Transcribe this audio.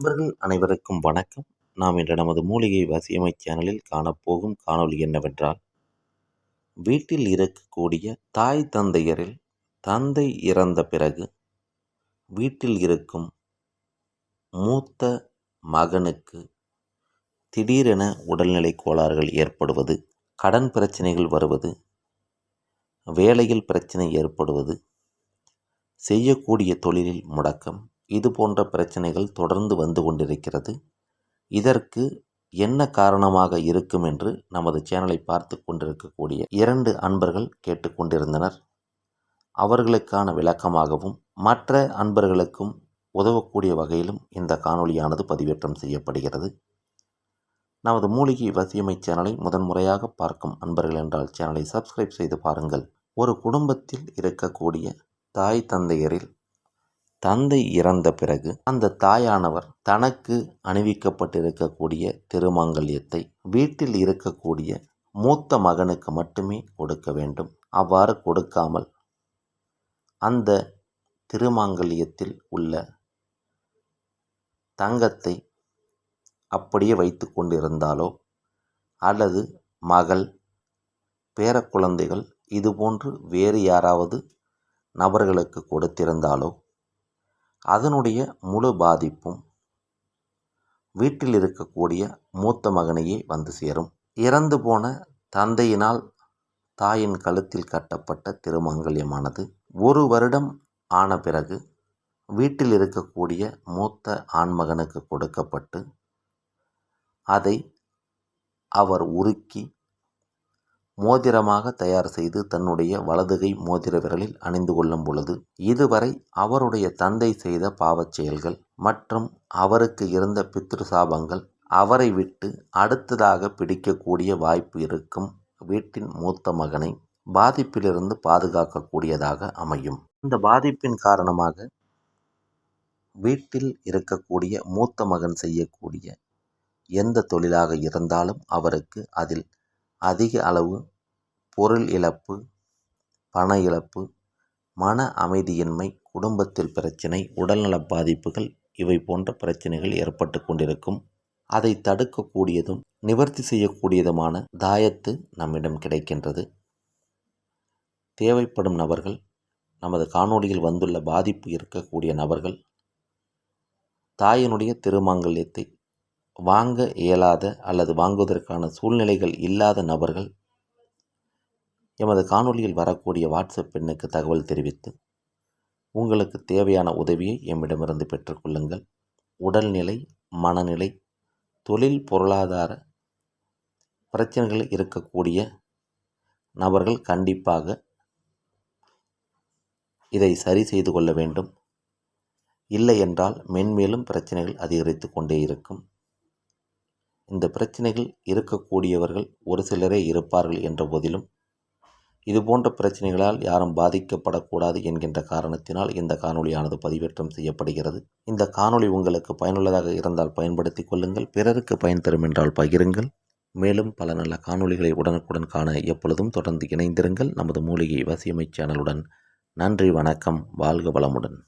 நண்பர்கள் அனைவருக்கும் வணக்கம். நாம் இன்று நமது மூலிகை வசியமை சேனலில் காணப்போகும் காணொளி என்னவென்றால் வீட்டில் இருக்கக்கூடிய தாய் தந்தையரில் தந்தை இறந்த பிறகு வீட்டில் இருக்கும் மூத்த மகனுக்கு திடீரென உடல்நிலை கோளாறுகள் ஏற்படுவது கடன் பிரச்சனைகள் வருவது வேலையில் பிரச்சனை ஏற்படுவது செய்யக்கூடிய தொழிலில் முடக்கம் இது போன்ற பிரச்சனைகள் தொடர்ந்து வந்து கொண்டிருக்கிறது. இதற்கு என்ன காரணமாக இருக்கும் என்று நமது சேனலை பார்த்து கொண்டிருக்கக்கூடிய இரண்டு அன்பர்கள் கேட்டுக்கொண்டிருந்தனர் அவர்களுக்கான விளக்கமாகவும் மற்ற அன்பர்களுக்கும் உதவக்கூடிய வகையிலும் இந்த காணொளியானது பதிவேற்றம் செய்யப்படுகிறது. நமது மூலிகை வசியமை சேனலை முதன்முறையாக பார்க்கும் அன்பர்கள் என்றால் சேனலை சப்ஸ்கிரைப் செய்து பாருங்கள். ஒரு குடும்பத்தில் இருக்கக்கூடிய தாய் தந்தையரில் தந்தை இறந்த பிறகு அந்த தாயானவர் தனக்கு அணிவிக்கப்பட்டிருக்கக்கூடிய திருமாங்கல்யத்தை வீட்டில் இருக்கக்கூடிய மூத்த மகனுக்கு மட்டுமே கொடுக்க வேண்டும். அவ்வாறு கொடுக்காமல் அந்த திருமாங்கல்யத்தில் உள்ள தங்கத்தை அப்படியே வைத்து கொண்டிருந்தாலோ அல்லது மகள் பேரக்குழந்தைகள் இதுபோன்று வேறு யாராவது நபர்களுக்கு கொடுத்திருந்தாலோ அதனுடைய முழு பாதிப்பும் வீட்டில் இருக்கக்கூடிய மூத்த மகனையே வந்து சேரும். இறந்து போன தந்தையினால் தாயின் கழுத்தில் கட்டப்பட்ட திருமங்கல்யமானது ஒரு வருடம் ஆன பிறகு வீட்டில் இருக்கக்கூடிய மூத்த ஆண்மகனுக்கு கொடுக்கப்பட்டு அதை அவர் உருக்கி மோதிரமாக தயார் செய்து தன்னுடைய வலதுகை மோதிர விரலில் அணிந்து கொள்ளும் பொழுது இதுவரை அவருடைய தந்தை செய்த பாவச் செயல்கள் மற்றும் அவருக்கு இருந்த பித்ரு சாபங்கள் அவரை விட்டு அடுத்ததாக பிடிக்கக்கூடிய வாய்ப்பு இருக்கும் வீட்டின் மூத்த மகனை பாதிப்பிலிருந்து பாதுகாக்கக்கூடியதாக அமையும். இந்த பாதிப்பின் காரணமாக வீட்டில் இருக்கக்கூடிய மூத்த மகன் செய்யக்கூடிய எந்த தொழிலாக இருந்தாலும் அவருக்கு அதில் அதிக அளவு பொருள் இழப்பு பண இழப்பு மன அமைதியின்மை குடும்பத்தில் பிரச்சனை உடல்நல பாதிப்புகள் இவை போன்ற பிரச்சனைகள் ஏற்பட்டு கொண்டிருக்கும். அதை தடுக்கக்கூடியதும் நிவர்த்தி செய்யக்கூடியதுமான தாயத்து நம்மிடம் கிடைக்கின்றது. தேவைப்படும் நபர்கள் நமது காணொளியில் வந்துள்ள பாதிப்பு இருக்கக்கூடிய நபர்கள் தாயினுடைய திருமாங்கல்யத்தை வாங்க இயலாத அல்லது வாங்குவதற்கான சூழ்நிலைகள் இல்லாத நபர்கள் எமது காணொலியில் வரக்கூடிய வாட்ஸ்அப் எண்ணுக்கு தகவல் தெரிவித்து உங்களுக்கு தேவையான உதவியை எம்மிடமிருந்து பெற்றுக்கொள்ளுங்கள். உடல்நிலை மனநிலை தொழில் பொருளாதார பிரச்சனைகள் இருக்கக்கூடிய நபர்கள் கண்டிப்பாக இதை சரி செய்து கொள்ள வேண்டும். இல்லை என்றால் மென்மேலும் பிரச்சனைகள் அதிகரித்து கொண்டே இருக்கும். இந்த பிரச்சனைகள் இருக்கக்கூடியவர்கள் ஒரு சிலரே இருப்பார்கள் என்ற போதிலும் இது போன்ற பிரச்சனைகளால் யாரும் பாதிக்கப்படக்கூடாது என்கின்ற காரணத்தினால் இந்த காணொளியானது பதிவேற்றம் செய்யப்படுகிறது. இந்த காணொளி உங்களுக்கு பயனுள்ளதாக இருந்தால் பயன்படுத்தி கொள்ளுங்கள் பிறருக்கு பயன் தரும் என்றால் பகிருங்கள். மேலும் பல நல்ல காணொளிகளை உடனுக்குடன் காண எப்பொழுதும் தொடர்ந்து இணைந்திருங்கள். நமது மூலிகை வசியமை சேனலுடன் நன்றி வணக்கம் வாழ்க வளமுடன்.